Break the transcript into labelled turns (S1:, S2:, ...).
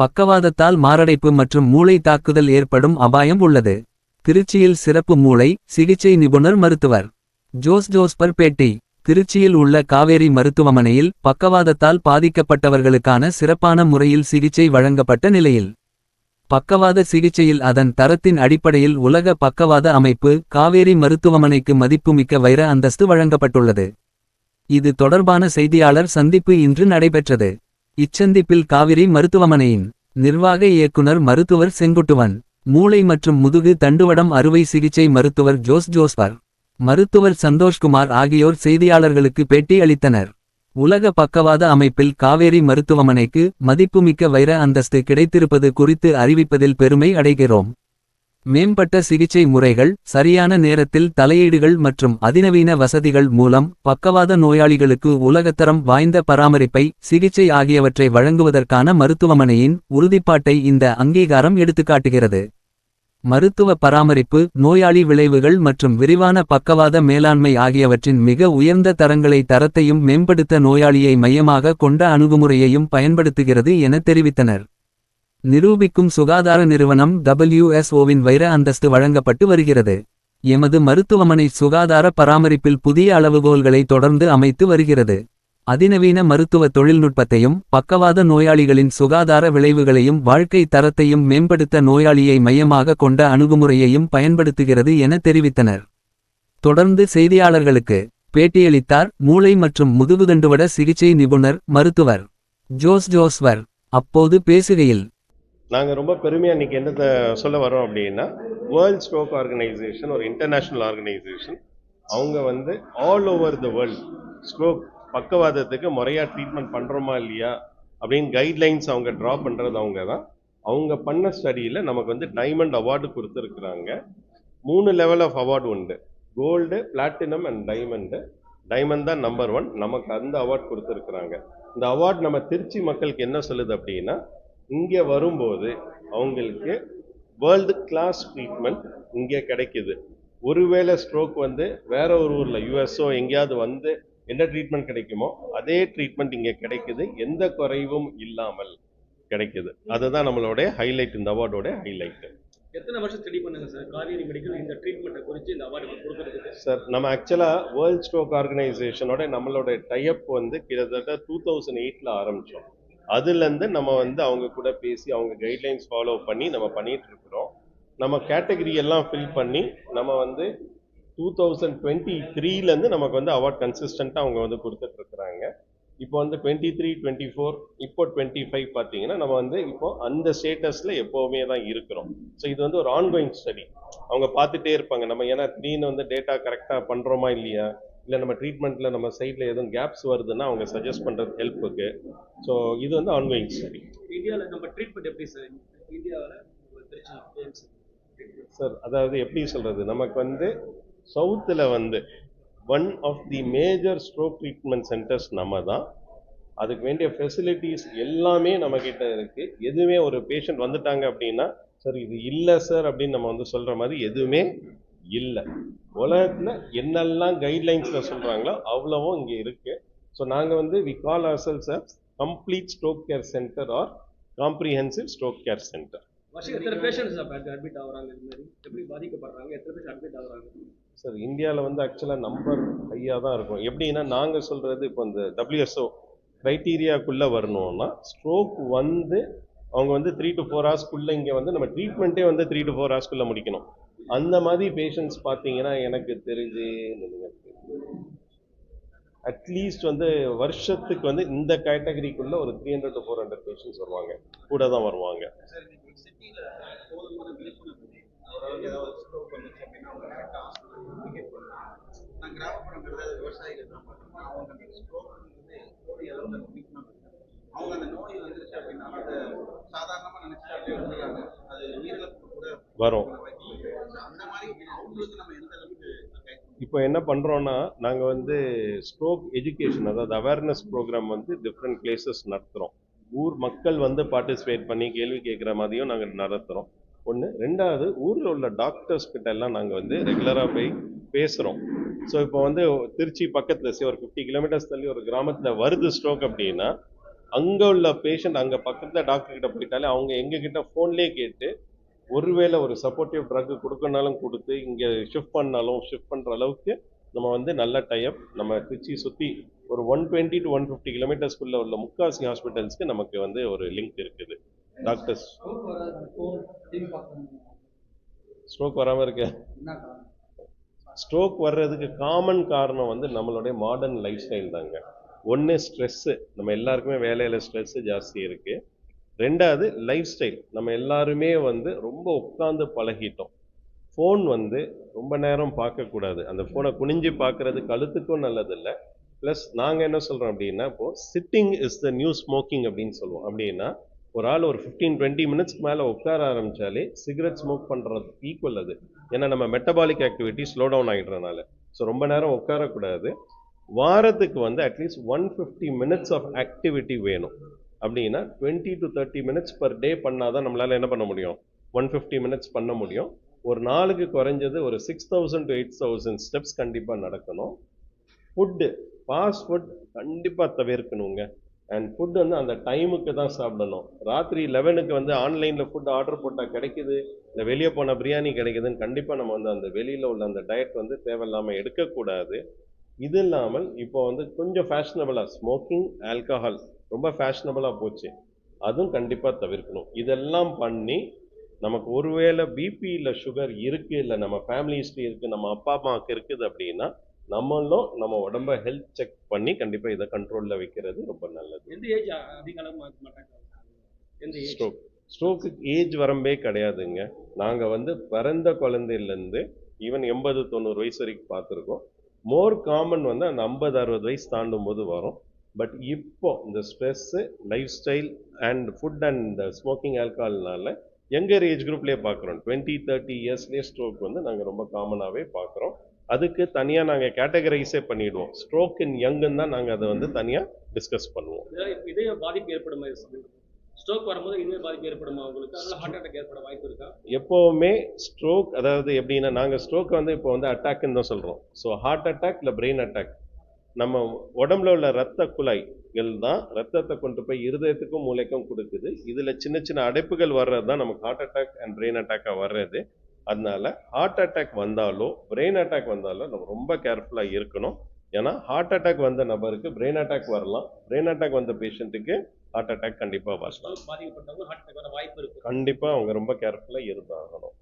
S1: பக்கவாதத்தால் மாரடைப்பு மற்றும் மூளை தாக்குதல் ஏற்படும் அபாயம் உள்ளது. திருச்சியில் சிறப்பு மூளை சிகிச்சை நிபுணர் மருத்துவர். ஜோஸ் ஜோஸ்பர் பேட்டி. திருச்சியில் உள்ள காவேரி மருத்துவமனையில் பக்கவாதத்தால் பாதிக்கப்பட்டவர்களுக்கான சிறப்பான முறையில் சிகிச்சை வழங்கப்பட்ட நிலையில். பக்கவாத சிகிச்சையில் அதன் தரத்தின் அடிப்படையில் உலக பக்கவாத அமைப்பு காவேரி மருத்துவமனைக்கு மதிப்புமிக்க வைர அந்தஸ்து வழங்கப்பட்டுள்ளது. இது தொடர்பான செய்தியாளர் சந்திப்பு இன்று நடைபெற்றது. இச்சந்திப்பில் காவிரி மருத்துவமனையின் நிர்வாக இயக்குனர் மருத்துவர் செங்குட்டுவன் மூளை மற்றும் முதுகு தண்டுவடம் அறுவை சிகிச்சை மருத்துவர் ஜோஸ் ஜோஸ்பர் மருத்துவர் சந்தோஷ்குமார் ஆகியோர் செய்தியாளர்களுக்கு பேட்டி அளித்தனர். உலக பக்கவாத அமைப்பில் காவேரி மருத்துவமனைக்கு மதிப்புமிக்க வைர அந்தஸ்து கிடைத்திருப்பது குறித்து அறிவிப்பதில் பெருமை அடைகிறோம். மேம்பட்ட சிகிச்சை முறைகள் சரியான நேரத்தில் தலையீடுகள் மற்றும் அதிநவீன வசதிகள் மூலம் பக்கவாத நோயாளிகளுக்கு உலகத்தரம் வாய்ந்த பராமரிப்பை சிகிச்சை ஆகியவற்றை வழங்குவதற்கான மருத்துவமனையின் உறுதிப்பாட்டை இந்த அங்கீகாரம் எடுத்துக்காட்டுகிறது. மருத்துவ பராமரிப்பு நோயாளி விளைவுகள் மற்றும் விரிவான பக்கவாத மேலாண்மை ஆகியவற்றின் மிக உயர்ந்த தரங்களை தரத்தையும் மேம்படுத்த நோயாளியை மையமாக கொண்ட அணுகுமுறையையும் பயன்படுத்துகிறது என தெரிவித்தனர். நிரூபிக்கும் சுகாதார நிறுவனம் டபிள்யூஎஸ்ஓவின் வைர அந்தஸ்து வழங்கப்பட்டு வருகிறது. எமது மருத்துவமனை சுகாதார பராமரிப்பில் புதிய அளவுகோல்களை தொடர்ந்து அமைத்து வருகிறது. அதிநவீன மருத்துவ தொழில்நுட்பத்தையும் பக்கவாத நோயாளிகளின் சுகாதார விளைவுகளையும் வாழ்க்கை தரத்தையும் மேம்படுத்த நோயாளியை மையமாக கொண்ட அணுகுமுறையையும் பயன்படுத்துகிறது என தெரிவித்தனர். தொடர்ந்து செய்தியாளர்களுக்கு பேட்டியளித்தார் மூளை மற்றும் முதுகுதண்டுவட சிகிச்சை நிபுணர் மருத்துவர் ஜோஸ் ஜோஸ்வர். அப்போது பேசுகையில்
S2: நாங்கள் ரொம்ப பெருமையாக இன்றைக்கி என்னத்தை சொல்ல வரோம் அப்படின்னா வேர்ல்ட் ஸ்ட்ரோக் ஆர்கனைசேஷன் ஒரு இன்டர்நேஷ்னல் ஆர்கனைசேஷன் அவங்க வந்து all over the world stroke பக்கவாதத்துக்கு முறையாக ட்ரீட்மெண்ட் பண்ணுறோமா இல்லையா அப்படின்னு கைட்லைன்ஸ் அவங்க ட்ரா பண்ணுறது அவங்க தான். அவங்க பண்ண ஸ்டடியில் நமக்கு வந்து டைமண்ட் அவார்டு கொடுத்துருக்குறாங்க. மூணு லெவல் ஆஃப் அவார்டு உண்டு. Gold platinum and diamond diamond தான் நம்பர் ஒன் நமக்கு அந்த அவார்ட் கொடுத்துருக்குறாங்க. இந்த அவார்ட் நம்ம திருச்சி மக்களுக்கு என்ன சொல்லுது அப்படின்னா இங்கே வரும்போது அவங்களுக்கு வேர்ல்டு கிளாஸ் ட்ரீட்மெண்ட் இங்கே கிடைக்குது. ஒருவேளை ஸ்ட்ரோக் வந்து வேற ஒரு ஊரில் யூஎஸ்ஓ எங்கேயாவது வந்து என்ன ட்ரீட்மெண்ட் கிடைக்குமோ அதே ட்ரீட்மெண்ட் இங்கே கிடைக்குது. எந்த குறைவும் இல்லாமல் கிடைக்குது. அதுதான் நம்மளுடைய ஹைலைட் இந்த அவார்டோட ஹைலைட்
S3: எத்தனை வருஷம் ஸ்டடி பண்ணுங்க சார் காவேரி மெடிக்கல் இந்த ட்ரீட்மெண்ட்டை குறித்து இந்த அவார்டு கொடுக்கறதுக்கு?
S2: சார் நம்ம ஆக்சுவலாக வேர்ல்ட் ஸ்ட்ரோக் ஆர்கனைசேஷனோட நம்மளோட டைப் வந்து கிட்டத்தட்ட டூ தௌசண்ட் எயிட்டில் ஆரம்பித்தோம் அதுலேருந்து நம்ம வந்து அவங்க கூட பேசி அவங்க கைட்லைன்ஸ் ஃபாலோ பண்ணி நம்ம பண்ணிட்டு இருக்கிறோம் நம்ம கேட்டகரி எல்லாம் ஃபில் பண்ணி நம்ம வந்து டூ தௌசண்ட் டுவெண்ட்டி த்ரீலேருந்து நமக்கு வந்து அவார்ட் கன்சிஸ்டண்ட்டாக அவங்க வந்து கொடுத்துட்டு இருக்கிறாங்க இப்போ வந்து டுவெண்ட்டி த்ரீ டுவெண்ட்டி ஃபோர் இப்போ டுவெண்ட்டி ஃபைவ் பார்த்தீங்கன்னா நம்ம வந்து இப்போ அந்த ஸ்டேட்டஸில் எப்போவுமே தான் இருக்கிறோம். ஸோ இது வந்து ஒரு ஆன்கோயிங் ஸ்டடி அவங்க பார்த்துட்டே இருப்பாங்க. நம்ம ஏன்னா திடீர்னு வந்து டேட்டா கரெக்டாக பண்ணுறோமா இல்லையா? இல்லை நம்ம ட்ரீட்மெண்ட்டில் நம்ம சைடில் எதுவும் கேப்ஸ் வருதுன்னா அவங்க சஜஸ்ட் பண்ணுறது ஹெல்ப்புக்கு ஸோ இது வந்து ஆன்கோயிங் ஸ்டடி
S3: இந்தியாவில் நம்ம ட்ரீட்மெண்ட் எப்படி சார் இந்தியாவில்.
S2: சார் அதாவது எப்படி சொல்கிறது நமக்கு வந்து சவுத்தில் வந்து one of the major stroke treatment centres நம்ம தான். அதுக்கு வேண்டிய ஃபெசிலிட்டிஸ் எல்லாமே நம்மக்கிட்ட இருக்குது எதுவுமே ஒரு பேஷண்ட் வந்துட்டாங்க அப்படின்னா சார் இது இல்லை சார் அப்படின்னு நம்ம வந்து சொல்கிற மாதிரி எதுவுமே இல்லை. உலகத்தில் என்னெல்லாம் கைட்லைன்ஸில் சொல்கிறாங்களோ அவ்வளவும் இங்கே இருக்குது ஸோ நாங்கள் வந்து we call ourselves complete stroke care centre or comprehensive stroke care centre sir இந்தியாவில் வந்து ஆக்சுவலாக நம்பர் ஹையாக தான் இருக்கும். எப்படின்னா நாங்கள் சொல்கிறது இப்போ இந்த டபிள்யூஎஸ்ஓ க்ரைட்டீரியாக்குள்ளே வரணும்னா ஸ்ட்ரோக் வந்து அவங்க வந்து த்ரீ டு ஃபோர் ஹவர்ஸ்க்குள்ளே இங்கே வந்து நம்ம ட்ரீட்மெண்ட்டே வந்து த்ரீ டு ஃபோர் ஹவர்ஸ்க்குள்ளே முடிக்கணும். அந்த மாதிரி பேஷண்ட்ஸ் பார்த்தீங்கன்னா எனக்கு தெரிஞ்சு அட்லீஸ்ட் வந்து வருஷத்துக்கு வந்து இந்த கேட்டகரிக்குள்ளே ஒரு three hundred to four hundred patients வருவாங்க. கூட தான் வருவாங்க
S4: அவங்க அந்த நோய் வந்துருச்சு அப்படின்னா சாதாரணமாக
S2: வரும். இப்போ என்ன பண்ணுறோன்னா நாங்கள் வந்து ஸ்ட்ரோக் எஜுகேஷன் அதாவது அவேர்னஸ் ப்ரோக்ராம் வந்து டிஃப்ரெண்ட் பிளேசஸ் நடத்துகிறோம் ஊர் மக்கள் வந்து பார்ட்டிசிபேட் பண்ணி கேள்வி கேட்குற மாதிரியும் நாங்கள் நடத்துகிறோம் ஒன்று ரெண்டாவது ஊரில் உள்ள டாக்டர்ஸ் கிட்ட எல்லாம் நாங்கள் வந்து ரெகுலராக போய் பேசுகிறோம் ஸோ இப்போ வந்து திருச்சி பக்கத்தில் சரி ஒரு ஃபிஃப்டி கிலோமீட்டர்ஸ் தள்ளி ஒரு கிராமத்தில் வருது ஸ்ட்ரோக் அப்படின்னா அங்கே உள்ள பேஷண்ட் அங்கே பக்கத்தில் டாக்டர் கிட்ட போயிட்டாலே அவங்க எங்ககிட்ட ஃபோன்லேயே கேட்டு ஒருவேளை ஒரு சப்போர்ட்டிவ் ட்ரக் கொடுக்கனாலும் கொடுத்து இங்கே ஷிஃப்ட் பண்ணாலும் ஷிஃப்ட் பண்ணுற அளவுக்கு நம்ம வந்து நல்ல டைப் நம்ம திருச்சி சுற்றி ஒரு one twenty to one fifty கிலோமீட்டர்ஸ்குள்ளே உள்ள முக்காசி ஹாஸ்பிட்டல்ஸ்க்கு நமக்கு வந்து ஒரு லிங்க் இருக்குது. டாக்டர்ஸ் ஸ்ட்ரோக் வராமல் இருக்கு. ஸ்ட்ரோக் வர்றதுக்கு காமன் காரணம் வந்து நம்மளுடைய மாடர்ன் லைஃப் ஸ்டைல் தாங்க. ஒன்று ஸ்ட்ரெஸ்ஸு நம்ம எல்லாருக்குமே வேலையில் ஸ்ட்ரெஸ்ஸு ஜாஸ்தி இருக்குது ரெண்டாவது லைஃப் ஸ்டைல் நம்ம எல்லாருமே வந்து ரொம்ப உட்காந்து பழகிட்டோம். ஃபோன் வந்து ரொம்ப நேரம் பார்க்கக்கூடாது. அந்த ஃபோனை குனிஞ்சு பார்க்குறது கழுத்துக்கும் நல்லதில்லை. ப்ளஸ் நாங்கள் என்ன சொல்கிறோம் அப்படின்னா இப்போது sitting is the new smoking அப்படின்னு சொல்லுவோம். அப்படின்னா ஒரு ஆள் ஒரு ஃபிஃப்டீன் டுவெண்ட்டி மினிட்ஸ்க்கு மேலே உட்கார ஆரம்பித்தாலே சிகரெட் ஸ்மோக் பண்ணுறது ஈக்குவல் அது. ஏன்னா நம்ம மெட்டபாலிக் ஆக்டிவிட்டி ஸ்லோ டவுன் ஆகிடுறனால ஸோ ரொம்ப நேரம் உட்காரக்கூடாது. வாரத்துக்கு வந்து at least one fifty minutes of activity வேணும். அப்படின்னா twenty to thirty minutes per day பண்ணால் தான் நம்மளால் என்ன பண்ண முடியும்? ஒன் ஃபிஃப்டி மினிட்ஸ் பண்ண முடியும். ஒரு நாளுக்கு குறைஞ்சது ஒரு six thousand to eight thousand steps கண்டிப்பாக நடக்கணும். ஃபுட்டு ஃபாஸ்ட் ஃபுட் கண்டிப்பாக தவிர்க்கணுங்க. அண்ட் ஃபுட் வந்து அந்த டைமுக்கு தான் சாப்பிடணும். ராத்திரி லெவனுக்கு வந்து ஆன்லைனில் ஃபுட் ஆர்டர் போட்டால் கிடைக்குது. இல்லை வெளியே போனால் பிரியாணி கிடைக்குதுன்னு கண்டிப்பாக நம்ம வந்து அந்த வெளியில் உள்ள அந்த டயட் வந்து தேவையில்லாமல் எடுக்கக்கூடாது. இது இல்லாமல் இப்போ வந்து கொஞ்சம் ஃபேஷனபிளாக ஸ்மோக்கிங் ஆல்கஹால் ரொம்ப ஃபேஷனபிளாக போச்சு. அதுவும் கண்டிப்பாக தவிர்க்கணும். இதெல்லாம் பண்ணி நமக்கு ஒருவேளை பிபி இல்லை சுகர் இருக்குது இல்லை நம்ம ஃபேமிலி ஹிஸ்ட்ரி இருக்குது நம்ம அப்பா அம்மாவுக்கு இருக்குது அப்படின்னா நம்மளும் நம்ம உடம்ப ஹெல்த் செக் பண்ணி கண்டிப்பாக இதை கண்ட்ரோலில் வைக்கிறது ரொம்ப நல்லது.
S3: எந்த ஏஜ் எந்த
S2: ஸ்ட்ரோக் ஸ்ட்ரோக்குக்கு ஏஜ் வரம்பே கிடையாதுங்க. நாங்கள் வந்து பிறந்த குழந்தையிலேருந்து ஈவன் எண்பது தொண்ணூறு வயசு வரைக்கும் பார்த்துருக்கோம். மோர் காமன் வந்து அந்த ஐம்பது அறுபது வயசு தாண்டும் போது வரும். பட் இப்போ இந்த stress lifestyle and food and smoking ஆல்கஹால்னால younger age குரூப்லேயே பார்க்குறோம் டுவெண்ட்டி தேர்ட்டி இயர்ஸ்லேயே ஸ்ட்ரோக் வந்து நாங்கள் ரொம்ப காமனாகவே பார்க்குறோம் அதுக்கு தனியாக நாங்கள் கேட்டகரைஸே பண்ணிடுவோம். ஸ்ட்ரோக் இன் யங்குன்னு தான் நாங்கள் அதை வந்து தனியாக டிஸ்கஸ் பண்ணுவோம்.
S3: இதய- பாதிப்பு ஏற்படுமா ஸ்ட்ரோக் வரும்போது இதய பாதிப்பு ஏற்படுமா உங்களுக்கு? அதனால ஹார்ட் அட்டாக் ஏற்பட வாய்ப்பு இருக்கா?
S2: எப்போவுமே ஸ்ட்ரோக் அதாவது எப்படின்னா நாங்கள் ஸ்ட்ரோக் வந்து இப்போ வந்து அட்டாக்னு தான் சொல்கிறோம் ஸோ ஹார்ட் அட்டாக் இல்லை பிரெயின் அட்டாக் நம்ம உடம்புல உள்ள ரத்த குழாய்கள் தான் ரத்தத்தை கொண்டு போய் இருதயத்துக்கும் மூளைக்கும் கொடுக்குது. இதில் சின்ன சின்ன அடைப்புகள் வர்றது தான் நமக்கு ஹார்ட் அட்டாக் அண்ட் பிரெயின் அட்டாக்காக வர்றது. அதனால ஹார்ட் அட்டாக் வந்தாலோ பிரெயின் அட்டாக் வந்தாலோ நம்ம ரொம்ப கேர்ஃபுல்லாக இருக்கணும். ஏன்னா ஹார்ட் அட்டாக் வந்த நபருக்கு பிரெயின் அட்டாக் வரலாம். பிரெயின் அட்டாக் வந்த பேஷண்ட்டுக்கு ஹார்ட் அட்டாக் கண்டிப்பாக வரலாம்.
S3: ஸ்ட்ரோக் பாதிக்கப்பட்டவங்க ஹார்ட் அட்டாக் வர வாய்ப்பு இருக்கு.
S2: கண்டிப்பாக அவங்க ரொம்ப கேர்ஃபுல்லாக இருந்தாகணும்.